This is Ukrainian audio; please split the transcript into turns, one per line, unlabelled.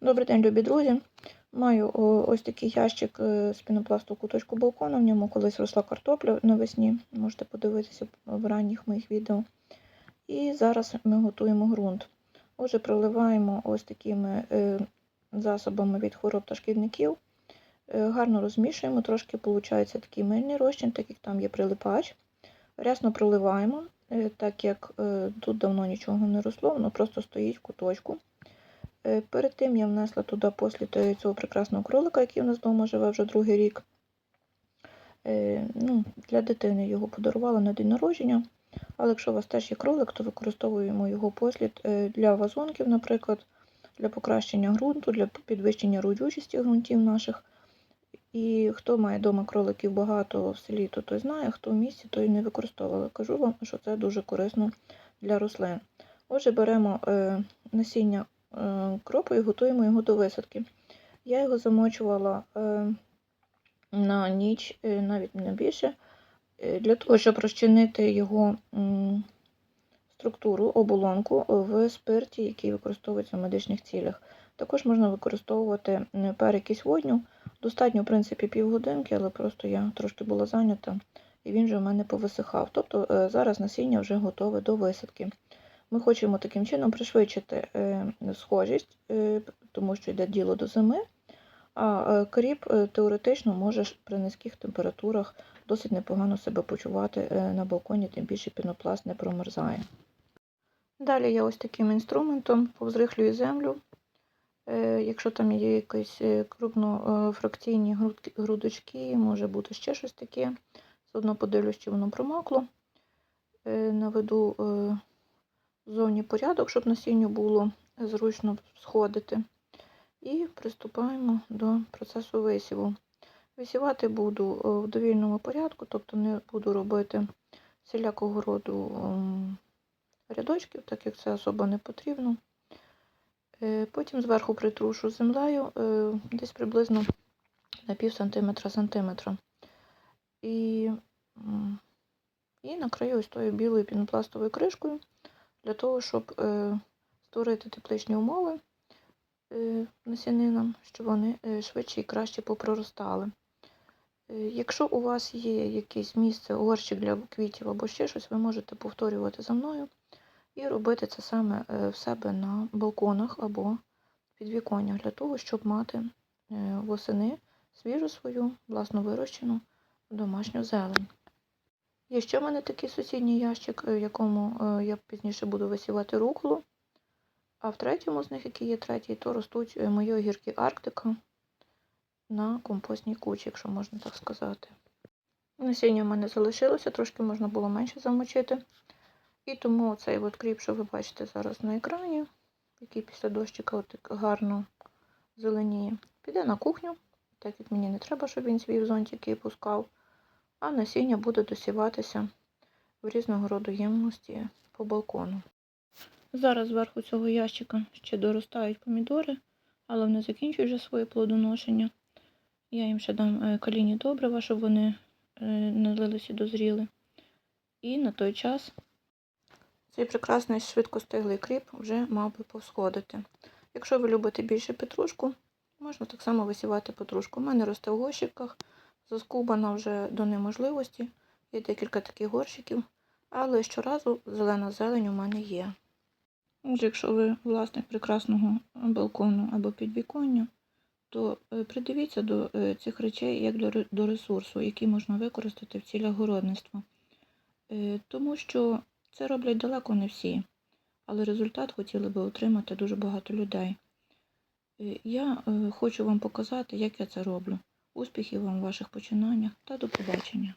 Добрий день, любі друзі. Маю ось такий ящик е, з пінопласту куточку балкону. В ньому колись росла картопля навесні. Можете подивитися в ранніх моїх відео. І зараз ми готуємо ґрунт. Отже, проливаємо ось такими е, засобами від хвороб та шкідників. Е, гарно розмішуємо, трошки виходить такий мильний розчин, так як там є прилипач. Рясно проливаємо, так як тут давно нічого не росло, воно просто стоїть в куточку. Е, Перед тим я внесла туди послід цього прекрасного кролика, який у нас вдома живе вже другий рік. Е, Ну, Для дитини його подарувала на день народження. Але якщо у вас теж є кролик, то використовуємо його послід е, для вазонків, наприклад, для покращення ґрунту, для підвищення родючості ґрунтів наших. І хто має вдома кроликів багато в селі, то той знає, хто в місті, той не використовував. Кажу вам, що це дуже корисно для рослин. Отже, беремо насіння кропу і готуємо його до висадки. Я його замочувала е, на ніч, е, навіть не більше, е, для того, щоб розчинити його структуру, оболонку в спирті, який використовується в медичних цілях. Також можна використовувати перекись водню. Достатньо, в принципі, півгодинки, але просто я трошки була зайнята, і він вже в мене повисихав. Тобто е, зараз насіння вже готове до висадки. Ми хочемо таким чином пришвидшити е, схожість, е, тому що йде діло до зими, а е, кріп теоретично може при низьких температурах досить непогано себе почувати на балконі, тим більше пінопласт не промерзає. Далі я ось таким інструментом повзрихлюю землю. Якщо там є якісь крупнофракційні грудочки, може бути ще щось таке. Заодно подивлюсь, чи воно промокло. Наведу в зоні порядок, щоб насінню було зручно сходити. І приступаємо до процесу висіву. Висівати буду е, в довільному порядку, тобто не буду робити всілякого роду ем, рядочків, так як це особо не потрібно. Е, Потім зверху притрушу землею е, десь приблизно на пів сантиметра сантиметра. І, і накрию ось тою білою пінопластовою кришкою для того, щоб е, створити тепличні умови е, насінинам, щоб вони е, швидше і краще попроростали. Е, Якщо у вас є якесь місце, горщик для квітів або ще щось, ви можете повторювати за мною і робити це саме е, в себе на балконах або підвіконнях для того, щоб мати восени свіжу свою власно вирощену домашню зелень. Є ще в мене такий сусідній ящик, е, в якому е, я пізніше буду висівати руколу. А в третьому з них, який є третій, то ростуть е, мої огірки Арктика на компостній кучі, якщо можна так сказати. Насіння в мене залишилося, трошки можна було менше замочити. І тому цей от кріп, що ви бачите зараз на екрані, який після дощика от гарно зеленіє, піде на кухню, так як мені не треба, щоб він свій зонтик і пускав, а насіння буде досіватися в різного роду ємності по балкону. Зараз зверху цього ящика ще доростають помідори, але вони закінчують вже своє плодоношення. Я їм ще дам е, каліні добрива, щоб вони е, налилися і дозріли. І на той час цей прекрасний швидкостиглий кріп вже мав би повсходити. Якщо ви любите більше петрушку, можна так само висівати петрушку. У мене росте в горщиках, заскубана вже до неможливості. Є декілька таких горщиків, але щоразу зелена зелень у мене є. Отже, якщо ви власник прекрасного балкону або підвіконня, то е, придивіться до е, цих речей як до ресурсу, який можна використати в цілях городництва. Е, Тому що це роблять далеко не всі, але результат хотіли би отримати дуже багато людей. Я хочу вам показати, як я це роблю. Успіхів вам у ваших починаннях та до побачення!